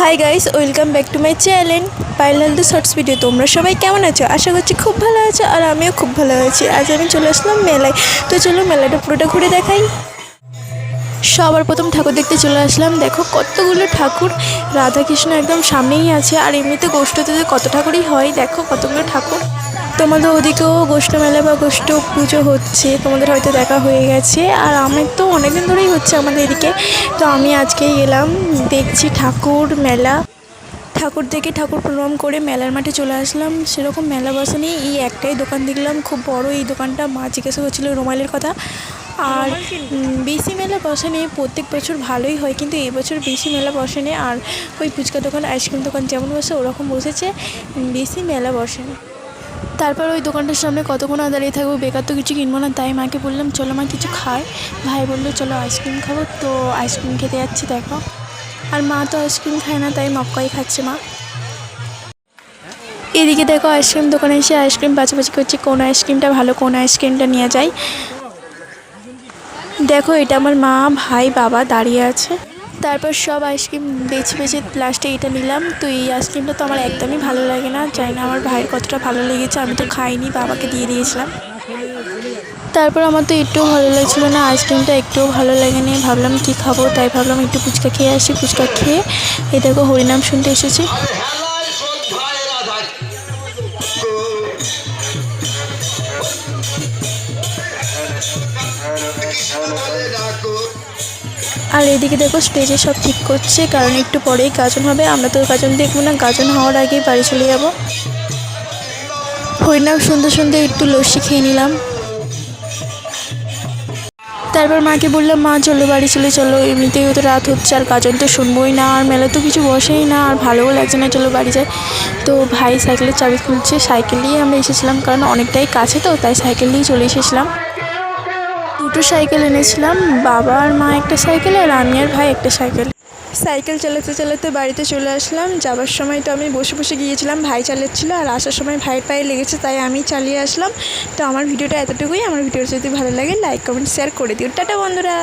Hi guys welcome back to my channel পাইলাল healthy shorts video তোমরা সবাই কেমন আছো? আশা করছি খুব ভালো আছো আর আমিও খুব ভালো আছি। আজ আমি চলে আসলাম মেলায়। তো চলো মেলাটা পুরোটা ঘুরে দেখাই। সবার প্রথম ঠাকুর দেখতে চলে আসলাম। দেখো কতগুলো ঠাকুর। রাধাকৃষ্ণ একদম সামনেই আছে আর এমনিতে গোষ্ঠতে কত ঠাকুরই হয়, দেখো কতগুলো ঠাকুর। তোমাদের ওদিকেও গোষ্ঠ মেলা বা গোষ্ঠ পুজো হচ্ছে তোমাদের হয়তো দেখা হয়ে গেছে আর আমার তো অনেকদিন ধরেই হচ্ছে আমাদের এদিকে। তো আমি আজকেই এলাম দেখছি ঠাকুর মেলা। ঠাকুর দেখে ঠাকুর প্রণাম করে মেলার মাঠে চলে আসলাম। সেরকম মেলা বসেনি এই একটাই দোকান দেখলাম খুব বড় এই দোকানটা মা জিজ্ঞাসা করছিল রুমালের কথা। আর বেশি মেলা বসেনি প্রত্যেক বছর ভালোই হয় কিন্তু এবছর বেশি মেলা বসেনি। আর ওই ফুচকা দোকান আইসক্রিম দোকান যেমন বসে ওরকম বসেছে বেশি মেলা বসেনি। তারপর ওই দোকানটার সামনে কতক্ষণ দাঁড়িয়ে থাকব? বেকার তো কিছু কিনবো না। তাই মাকে বললাম, চলো মা, কিছু খায় ভাই বলল, চলো আইসক্রিম খাব। তো আইসক্রিম খেতে যাচ্ছি, দেখো। আর মা তো আইসক্রিম খায় না, তাই মক্কাই খাচ্ছে মা। এদিকে দেখো, আইসক্রিম দোকানে এসে আইসক্রিম বাছাবাছি করছি, কোন আইসক্রিমটা ভালো, কোন আইসক্রিমটা নিয়ে যায় দেখো, এটা আমার মা, ভাই, বাবা দাঁড়িয়ে আছে। তারপর সব আইসক্রিম বেছে বেছে লাস্টে এটা নিলাম। তো এই আইসক্রিমটা তো আমার একদমই ভালো লাগে না। চাই না আমার ভাইয়ের কতটা ভালো লেগেছে, আমি তো খাইনি, বাবাকে দিয়ে দিয়েছিলাম। তারপর আমার তো একটুও ভালো লাগছিল না, আইসক্রিমটা একটুও ভালো লাগেনি। ভাবলাম কি খাব, তাই ভাবলাম একটু ফুচকা খেয়ে আসি। ফুচকা খেয়ে এ দেখো হরিনাম শুনতে এসেছি। আর এদিকে দেখো স্টেজে সব ঠিক করছে, কারণ একটু পরেই গাজন হবে। আমরা তো গাজন দেখব না, গাজন হওয়ার আগেই বাড়ি চলে যাব। হরিনাম সুন্দর সুন্দর একটু লস্যি খেয়ে নিলাম। তারপর মাকে বললাম, মা, চলো বাড়ি চলে, চলো। এমনিতেই তো রাত হচ্ছে, আর গাজন তো শুনবোই না, আর মেলা তো কিছু বসেই না, আর ভালোও লাগছে না, চলো বাড়ি যাই। তো ভাই সাইকেলের চাবি খুলছে, সাইকেল নিয়ে আমরা এসেছিলাম, কারণ অনেকটাই কাছে তো, তাই সাইকেল নিয়েই চলে এসেছিলাম। দুটো সাইকেল এনেছিলাম, বাবা আর মা একটা সাইকেল আর আমি আর ভাই একটা সাইকেল। সাইকেল চালাতে চালাতে বাড়িতে চলে আসলাম, যাবার সময় তো আমি বসে বসে গিয়েছিলাম, ভাই চালাচ্ছিল আর আসার সময় ভাইয়ের পায়ে লেগেছে, তাই আমি চালিয়ে আসলাম। তো আমার ভিডিওটা এতটুকুই, আমার ভিডিওটা যদি ভালো লাগে লাইক কমেন্ট শেয়ার করে দিও। টাটা বন্ধুরা!